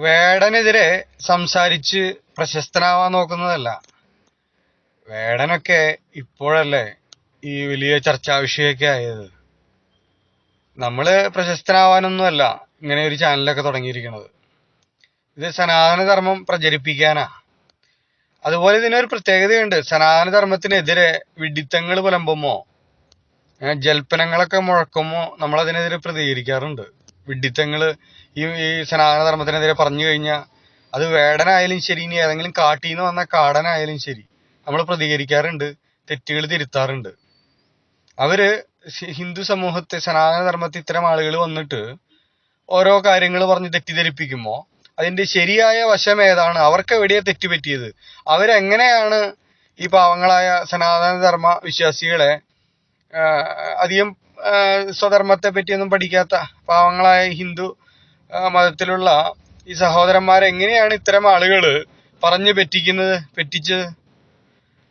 വേടനെതിരെ സംസാരിച്ച് പ്രശസ്തനാവാൻ നോക്കുന്നതല്ല. വേടനൊക്കെ ഇപ്പോഴല്ലേ ഈ വലിയ ചർച്ചാ വിഷയമൊക്കെ ആയത്? നമ്മൾ പ്രശസ്തനാവാനൊന്നുമല്ല ഇങ്ങനെ ഒരു ചാനലൊക്കെ തുടങ്ങിയിരിക്കുന്നത്. ഇത് സനാതനധർമ്മം പ്രചരിപ്പിക്കാനാ. അതുപോലെ ഇതിനൊരു പ്രത്യേകതയുണ്ട്. സനാതനധർമ്മത്തിനെതിരെ വിഡിത്തങ്ങൾ പുലമ്പുമോ ജൽപ്പനങ്ങളൊക്കെ മുഴക്കുമോ നമ്മൾ അതിനെതിരെ പ്രതികരിക്കാറുണ്ട്. വിഡിത്തങ്ങൾ ഈ ഈ സനാതന ധർമ്മത്തിനെതിരെ പറഞ്ഞു കഴിഞ്ഞാൽ അത് വേടനായാലും ശരി ഇനി ഏതെങ്കിലും കാട്ടിൽ നിന്ന് വന്ന കാടനായാലും ശരി. നമ്മൾ പ്രതികരിക്കാറുണ്ട് തെറ്റുകൾ തിരുത്താറുണ്ട്. അവർ ഹിന്ദു സമൂഹത്തെ സനാതന ധർമ്മത്തിൽ ഇത്തരം ആളുകൾ വന്നിട്ട് ഓരോ കാര്യങ്ങൾ പറഞ്ഞ് തെറ്റിദ്ധരിപ്പിക്കുമ്പോ അതിന്റെ ശരിയായ വശം ഏതാണ്? അവർക്ക് എവിടെയാ തെറ്റുപറ്റിയത് അവരെങ്ങനെയാണ് ഈ പാവങ്ങളായ സനാതന ധർമ്മ വിശ്വാസികളെ അധികം സ്വധർമ്മത്തെ പറ്റിയൊന്നും പഠിക്കാത്ത പാവങ്ങളായ ഹിന്ദു മതത്തിലുള്ള ഈ സഹോദരന്മാരെ എങ്ങനെയാണ് ഇത്തരം ആളുകൾ പറഞ്ഞു പറ്റിക്കുന്നത് പറ്റിച്ചത്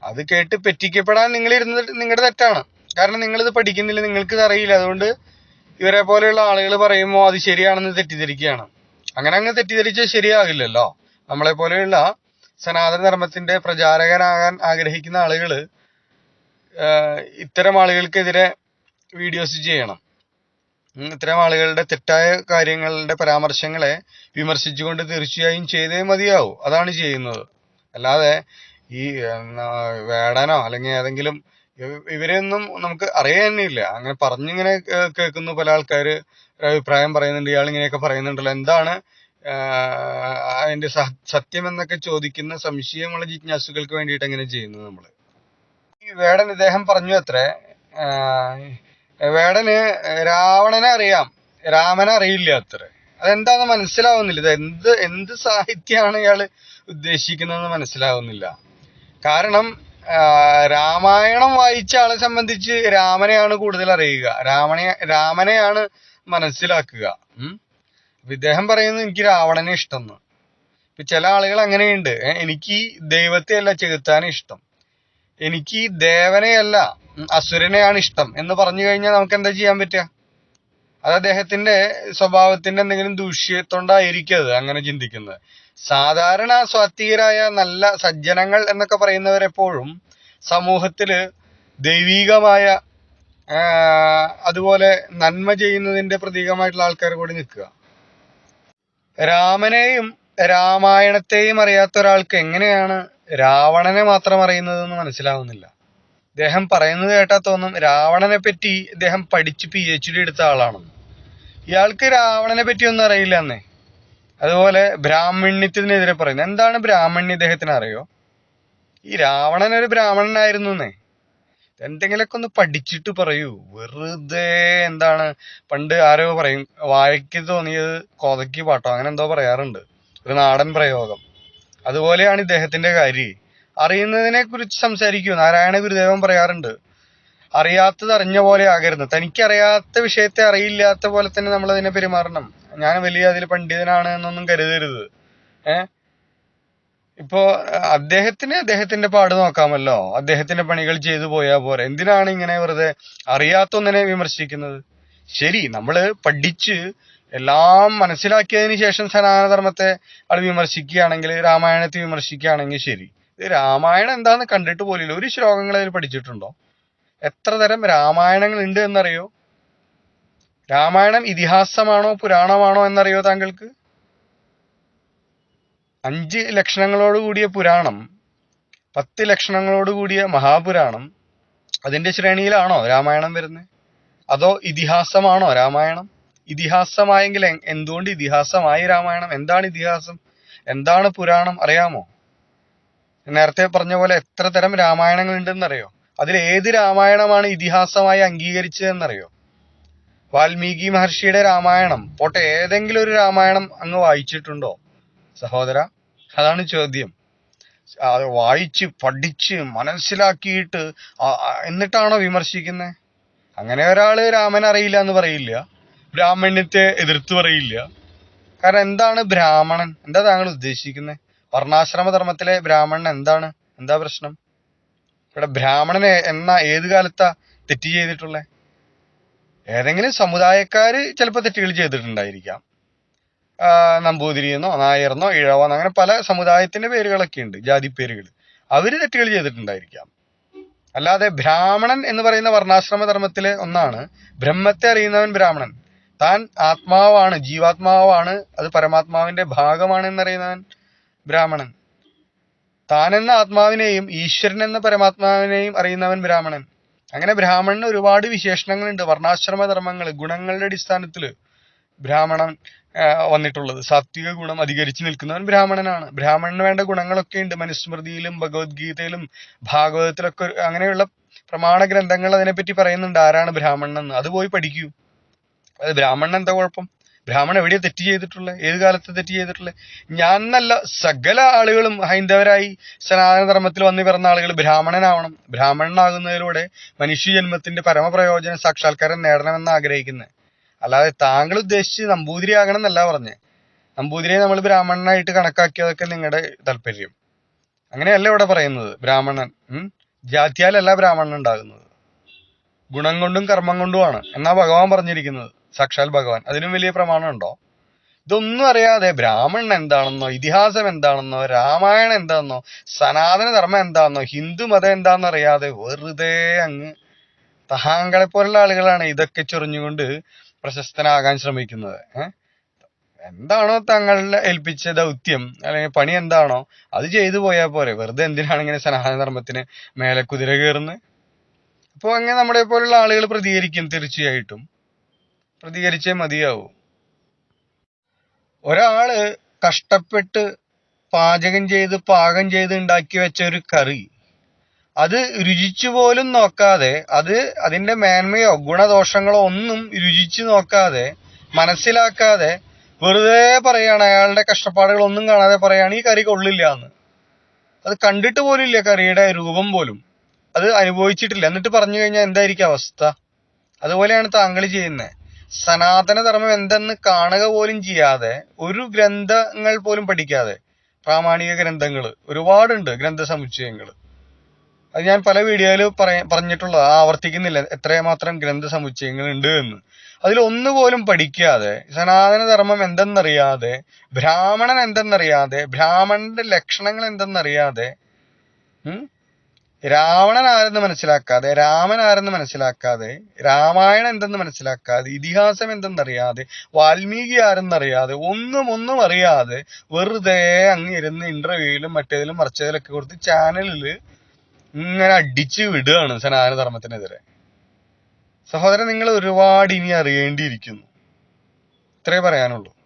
അത് കേട്ട് പറ്റിക്കപ്പെടാൻ നിങ്ങൾ ഇരുന്നത് നിങ്ങളുടെ തെറ്റാണ്. കാരണം നിങ്ങളിത് പഠിക്കുന്നില്ല നിങ്ങൾക്ക് ഇത് അറിയില്ല. അതുകൊണ്ട് ഇവരെ പോലെയുള്ള ആളുകൾ പറയുമ്പോൾ അത് ശരിയാണെന്ന് തെറ്റിദ്ധരിക്കുകയാണ്. അങ്ങനെ അങ്ങ് തെറ്റിദ്ധരിച്ചാൽ ശരിയാകില്ലല്ലോ. നമ്മളെ പോലെയുള്ള സനാതന ധർമ്മത്തിന്റെ പ്രചാരകനാകാൻ ആഗ്രഹിക്കുന്ന ആളുകൾ ആഹ് ഇത്തരം ആളുകൾക്കെതിരെ വീഡിയോസ് ചെയ്യണം. ഇത്തരം ആളുകളുടെ തെറ്റായ കാര്യങ്ങളുടെ പരാമർശങ്ങളെ വിമർശിച്ചുകൊണ്ട് തീർച്ചയായും ചെയ്തേ മതിയാവൂ. അതാണ് ചെയ്യുന്നത്. അല്ലാതെ ഈ വേടാനോ അല്ലെങ്കിൽ ഏതെങ്കിലും ഇവ- ഇവരെയൊന്നും നമുക്ക് അറിയാൻ തന്നെയില്ല അങ്ങനെ പറഞ്ഞിങ്ങനെ കേൾക്കുന്നു പല ആൾക്കാർ അഭിപ്രായം പറയുന്നുണ്ട്. ഇയാൾ ഇങ്ങനെയൊക്കെ പറയുന്നുണ്ടല്ലോ. എന്താണ് അതിന്റെ സത്യം എന്നൊക്കെ ചോദിക്കുന്ന സംശയമുള്ള ജിജ്ഞാസുകൾക്ക് വേണ്ടിയിട്ട് എങ്ങനെ ചെയ്യുന്നു നമ്മൾ ഈ വേടൻ ഇദ്ദേഹം പറഞ്ഞു അത്രേ. വേടന് രാവണനെ അറിയാം. രാമനെ അറിയില്ല അത്ര. അതെന്താന്ന് മനസ്സിലാവുന്നില്ല. ഇത് എന്ത് എന്ത് സാഹിത്യമാണ് ഇയാൾ ഉദ്ദേശിക്കുന്നതെന്ന് മനസ്സിലാവുന്നില്ല. കാരണം രാമായണം വായിച്ച ആളെ സംബന്ധിച്ച് രാമനെയാണ് കൂടുതൽ അറിയുക. രാമനെ രാമനെയാണ് മനസ്സിലാക്കുക. ഉം? ഇദ്ദേഹം പറയുന്നത് എനിക്ക് രാവണനെ ഇഷ്ടം ഇപ്പൊ ചില ആളുകൾ അങ്ങനെയുണ്ട്. എനിക്ക് ദൈവത്തെ അല്ല ചെകുത്താനെ ഇഷ്ടം. എനിക്ക് ദേവനെ ദേവനെയല്ല അസുരനെയാണ് ഇഷ്ടം. എന്ന് പറഞ്ഞു കഴിഞ്ഞാൽ നമുക്ക് എന്താ ചെയ്യാൻ പറ്റുക? അത് അദ്ദേഹത്തിന്റെ സ്വഭാവത്തിന്റെ എന്തെങ്കിലും ദൂഷ്യത്തോണ്ടായിരിക്കും അത് അങ്ങനെ ചിന്തിക്കുന്നത്. സാധാരണ സ്വാത്വികരായ നല്ല സജ്ജനങ്ങൾ എന്നൊക്കെ പറയുന്നവരെപ്പോഴും സമൂഹത്തിൽ ദൈവീകമായ അതുപോലെ നന്മ ചെയ്യുന്നതിന്റെ പ്രതീകമായിട്ടുള്ള ആൾക്കാർ കൂടി നിൽക്കുക. രാമനെയും രാമായണത്തെയും അറിയാത്ത ഒരാൾക്ക് എങ്ങനെയാണ് രാവണനെ മാത്രം അറിയുന്നതെന്ന് മനസ്സിലാവുന്നില്ല. ഇദ്ദേഹം പറയുന്നത് കേട്ടാ തോന്നും രാവണനെ പറ്റി ഇദ്ദേഹം പഠിച്ച് പി എച്ച് ഡി എടുത്ത ആളാണെന്ന്. ഇയാൾക്ക് രാവണനെ പറ്റി ഒന്നും അറിയില്ല എന്നേ അതുപോലെ ബ്രാഹ്മണ്യത്തിനെതിരെ പറയുന്നത്. എന്താണ് ബ്രാഹ്മണ്യ ഇദ്ദേഹത്തിന് അറിയോ? ഈ രാവണൻ ഒരു ബ്രാഹ്മണനായിരുന്നു എന്നേ എന്തെങ്കിലുമൊക്കെ ഒന്ന് പഠിച്ചിട്ട് പറയൂ. വെറുതെ എന്താണ് പണ്ട് ആരോ പറയും വാഴയ്ക്ക് തോന്നിയത് കോതയ്ക്ക് പാട്ടോ അങ്ങനെ എന്തോ പറയാറുണ്ട്. ഒരു നാടൻ പ്രയോഗം. അതുപോലെയാണ് ഇദ്ദേഹത്തിന്റെ കാര്യം. അറിയുന്നതിനെ കുറിച്ച് സംസാരിക്കൂ. നാരായണ ഗുരുദേവൻ പറയാറുണ്ട് അറിയാത്തത് അറിഞ്ഞ പോലെ ആകരുത്. തനിക്ക് അറിയാത്ത വിഷയത്തെ അറിയില്ലാത്ത പോലെ തന്നെ നമ്മൾ അതിനെ പെരുമാറണം. ഞാൻ വലിയ അതിൽ പണ്ഡിതനാണ് എന്നൊന്നും കരുതരുത്. ഏഹ് ഇപ്പോ അദ്ദേഹത്തിന് അദ്ദേഹത്തിന്റെ പാട് നോക്കാമല്ലോ. അദ്ദേഹത്തിന്റെ പണികൾ ചെയ്തു പോയാ പോരെ. എന്തിനാണ് ഇങ്ങനെ വെറുതെ അറിയാത്ത ഒന്നിനെ വിമർശിക്കുന്നത്? ശരി നമ്മൾ പഠിച്ച് എല്ലാം മനസ്സിലാക്കിയതിന് ശേഷം സനാതനധർമ്മത്തെ ആൾ വിമർശിക്കുകയാണെങ്കിൽ രാമായണത്തെ വിമർശിക്കുകയാണെങ്കിൽ ശരി. രാമായണം എന്താന്ന് കണ്ടിട്ട് പോലില്ല. ഒരു ശ്ലോകങ്ങൾ അതിൽ പഠിച്ചിട്ടുണ്ടോ? എത്ര തരം രാമായണങ്ങൾ ഉണ്ട് എന്നറിയോ? രാമായണം ഇതിഹാസമാണോ പുരാണമാണോ എന്നറിയോ താങ്കൾക്ക്? അഞ്ച് ലക്ഷണങ്ങളോട് കൂടിയ പുരാണം പത്ത് ലക്ഷണങ്ങളോട് കൂടിയ മഹാപുരാണം അതിന്റെ ശ്രേണിയിലാണോ രാമായണം വരുന്നത്? അതോ ഇതിഹാസമാണോ രാമായണം? ഇതിഹാസമായെങ്കിൽ എന്തുകൊണ്ട് ഇതിഹാസമായി രാമായണം? എന്താണ് ഇതിഹാസം? എന്താണ് പുരാണം? അറിയാമോ? നേരത്തെ പറഞ്ഞ പോലെ എത്ര തരം രാമായണങ്ങൾ ഉണ്ടെന്നറിയോ അതിൽ ഏത് രാമായണമാണ് ഇതിഹാസമായി അംഗീകരിച്ചതെന്നറിയോ? വാൽമീകി മഹർഷിയുടെ രാമായണം പോട്ടെ ഏതെങ്കിലും ഒരു രാമായണം അങ്ങ് വായിച്ചിട്ടുണ്ടോ? സഹോദര അതാണ് ചോദ്യം. വായിച്ച് പഠിച്ച് മനസ്സിലാക്കിയിട്ട് എന്നിട്ടാണോ വിമർശിക്കുന്നത് അങ്ങനെ ഒരാൾ രാമൻ അറിയില്ല എന്ന് പറയില്ല. ബ്രാഹ്മണ്യത്തെ എതിർത്ത് പറയില്ല. കാരണം എന്താണ് ബ്രാഹ്മണൻ? എന്താ താങ്കൾ ഉദ്ദേശിക്കുന്നത് വർണാശ്രമ ധർമ്മത്തിലെ ബ്രാഹ്മണൻ എന്താണ്? എന്താ പ്രശ്നം? ഇവിടെ ബ്രാഹ്മണനെ എന്ന ഏത് കാലത്താ തെറ്റ് ചെയ്തിട്ടുള്ളത് ഏതെങ്കിലും സമുദായക്കാര് ചിലപ്പോൾ തെറ്റുകൾ ചെയ്തിട്ടുണ്ടായിരിക്കാം. നമ്പൂതിരിയെന്നോ നായർന്നോ ഇഴവന്നോ അങ്ങനെ പല സമുദായത്തിന്റെ പേരുകളൊക്കെ ഉണ്ട് ജാതി പേരുകൾ അവർ തെറ്റുകൾ ചെയ്തിട്ടുണ്ടായിരിക്കാം. അല്ലാതെ ബ്രാഹ്മണൻ എന്ന് പറയുന്ന വർണാശ്രമ ധർമ്മത്തിലെ ഒന്നാണ് ബ്രഹ്മത്തെ അറിയുന്നവൻ ബ്രാഹ്മണൻ. താൻ ആത്മാവാണ് ജീവാത്മാവാണ് അത് പരമാത്മാവിന്റെ ഭാഗമാണ് എന്നറിയുന്നവൻ ബ്രാഹ്മണൻ. താനെന്ന ആത്മാവിനെയും ഈശ്വരൻ എന്ന പരമാത്മാവിനെയും അറിയുന്നവൻ ബ്രാഹ്മണൻ. അങ്ങനെ ബ്രാഹ്മണന് ഒരുപാട് വിശേഷണങ്ങളുണ്ട്. വർണാശ്രമ ധർമ്മങ്ങൾ ഗുണങ്ങളുടെ അടിസ്ഥാനത്തിൽ ബ്രാഹ്മണൻ വന്നിട്ടുള്ളത്. സാത്വിക ഗുണം അധികരിച്ചു നിൽക്കുന്നവൻ ബ്രാഹ്മണനാണ്. ബ്രാഹ്മണന് വേണ്ട ഗുണങ്ങളൊക്കെ ഉണ്ട്. മനുസ്മൃതിയിലും ഭഗവത്ഗീതയിലും ഭാഗവതത്തിലൊക്കെ അങ്ങനെയുള്ള പ്രമാണ ഗ്രന്ഥങ്ങൾ അതിനെപ്പറ്റി പറയുന്നുണ്ട് ആരാണ് ബ്രാഹ്മണൻ എന്ന് അത് പോയി പഠിക്കൂ. അത് ബ്രാഹ്മണൻ എന്താ കുഴപ്പം? ബ്രാഹ്മണൻ എവിടെയാ തെറ്റ് ചെയ്തിട്ടുള്ളത് ഏത് കാലത്ത് തെറ്റ് ചെയ്തിട്ടുള്ളത് ഞാൻ നല്ല സകല ആളുകളും ഹൈന്ദവരായി സനാതനധർമ്മത്തിൽ വന്നു പിറന്ന ആളുകൾ ബ്രാഹ്മണനാവണം. ബ്രാഹ്മണനാകുന്നതിലൂടെ മനുഷ്യജന്മത്തിന്റെ പരമപ്രയോജനം സാക്ഷാത്കാരം നേടണമെന്ന് ആഗ്രഹിക്കുന്നത് അല്ലാതെ താങ്കൾ ഉദ്ദേശിച്ച് നമ്പൂതിരി ആകണം എന്നല്ല പറഞ്ഞേ. നമ്പൂതിരിയെ നമ്മൾ ബ്രാഹ്മണനായിട്ട് കണക്കാക്കിയതൊക്കെ നിങ്ങളുടെ താല്പര്യം. അങ്ങനെയല്ല ഇവിടെ പറയുന്നത് ബ്രാഹ്മണൻ ജാത്യാലല്ല ബ്രാഹ്മണൻ ഉണ്ടാകുന്നത്. ഗുണം കൊണ്ടും കർമ്മം കൊണ്ടുമാണ് എന്നാ ഭഗവാൻ പറഞ്ഞിരിക്കുന്നത്. സാക്ഷാൽ ഭഗവാൻ. അതിനും വലിയ പ്രമാണമുണ്ടോ? ഇതൊന്നും അറിയാതെ ബ്രാഹ്മണൻ എന്താണെന്നോ ഇതിഹാസം എന്താണെന്നോ രാമായണം എന്താണെന്നോ സനാതന ധർമ്മം എന്താണെന്നോ ഹിന്ദു മതം എന്താണെന്നോ അറിയാതെ വെറുതെ അങ്ങ് തഹാങ്കളെ പോലുള്ള ആളുകളാണ് ഇതൊക്കെ ചൊറിഞ്ഞുകൊണ്ട് പ്രശസ്തനാകാൻ ശ്രമിക്കുന്നത്. എന്താണോ തങ്ങളെ ഏൽപ്പിച്ച ദൗത്യം അല്ലെങ്കിൽ പണി എന്താണോ അത് ചെയ്തു പോയാൽ പോരെ. വെറുതെ എന്തിനാണ് ഇങ്ങനെ സനാതന ധർമ്മത്തിന് മേലെ കുതിര കയറുന്നത്? അപ്പോൾ അങ്ങനെ നമ്മളെ പോലുള്ള ആളുകൾ പ്രതികരിക്കും തീർച്ചയായിട്ടും. പ്രതികരിച്ചേ മതിയാവൂ. ഒരാൾ കഷ്ടപ്പെട്ട് പാചകം ചെയ്ത് പാകം ചെയ്ത് ഉണ്ടാക്കി വെച്ച ഒരു കറി അത് രുചിച്ചു പോലും നോക്കാതെ അത് അതിന്റെ മേന്മയോ ഗുണദോഷങ്ങളോ ഒന്നും രുചിച്ചു നോക്കാതെ മനസ്സിലാക്കാതെ വെറുതെ പറയാണ് അയാളുടെ കഷ്ടപ്പാടുകൾ ഒന്നും കാണാതെ പറയാണ് ഈ കറി കൊള്ളില്ല എന്ന്. അത് കണ്ടിട്ട് പോലും ഇല്ല കറിയുടെ രൂപം പോലും. അത് അനുഭവിച്ചിട്ടില്ല. എന്നിട്ട് പറഞ്ഞു കഴിഞ്ഞാൽ എന്തായിരിക്കും അവസ്ഥ? അതുപോലെയാണ് താങ്കൾ ചെയ്യുന്നത്. സനാതന ധർമ്മം എന്തെന്ന് കാണുക പോലും ചെയ്യാതെ ഒരു ഗ്രന്ഥങ്ങൾ പോലും പഠിക്കാതെ പ്രാമാണിക ഗ്രന്ഥങ്ങൾ ഒരുപാടുണ്ട് ഗ്രന്ഥ സമുച്ചയങ്ങൾ അത് ഞാൻ പല വീഡിയോയിൽ പറയ പറഞ്ഞിട്ടുള്ള ആവർത്തിക്കുന്നില്ല എത്രമാത്രം ഗ്രന്ഥ സമുച്ചയങ്ങൾ ഉണ്ട് എന്ന് അതിൽ ഒന്നുപോലും പഠിക്കാതെ സനാതന ധർമ്മം എന്തെന്നറിയാതെ ബ്രാഹ്മണൻ എന്തെന്നറിയാതെ ബ്രാഹ്മണന്റെ ലക്ഷണങ്ങൾ എന്തെന്നറിയാതെ രാവണൻ ആരെന്ന് മനസ്സിലാക്കാതെ രാമൻ ആരെന്ന് മനസ്സിലാക്കാതെ രാമായണം എന്തെന്ന് മനസ്സിലാക്കാതെ ഇതിഹാസം എന്തെന്നറിയാതെ വാൽമീകി ആരെന്നറിയാതെ ഒന്നും ഒന്നും അറിയാതെ വെറുതെ അങ്ങിരുന്ന് ഇന്റർവ്യൂയിലും മറ്റേതിലും മറിച്ചതിലൊക്കെ കൊടുത്ത് ചാനലിൽ ഇങ്ങനെ അടിച്ച് വിടുകയാണ് സനാതന ധർമ്മത്തിനെതിരെ. സഹോദരൻ നിങ്ങൾ ഒരുപാട് ഇനി അറിയേണ്ടിയിരിക്കുന്നു. ഇത്രേ പറയാനുള്ളൂ.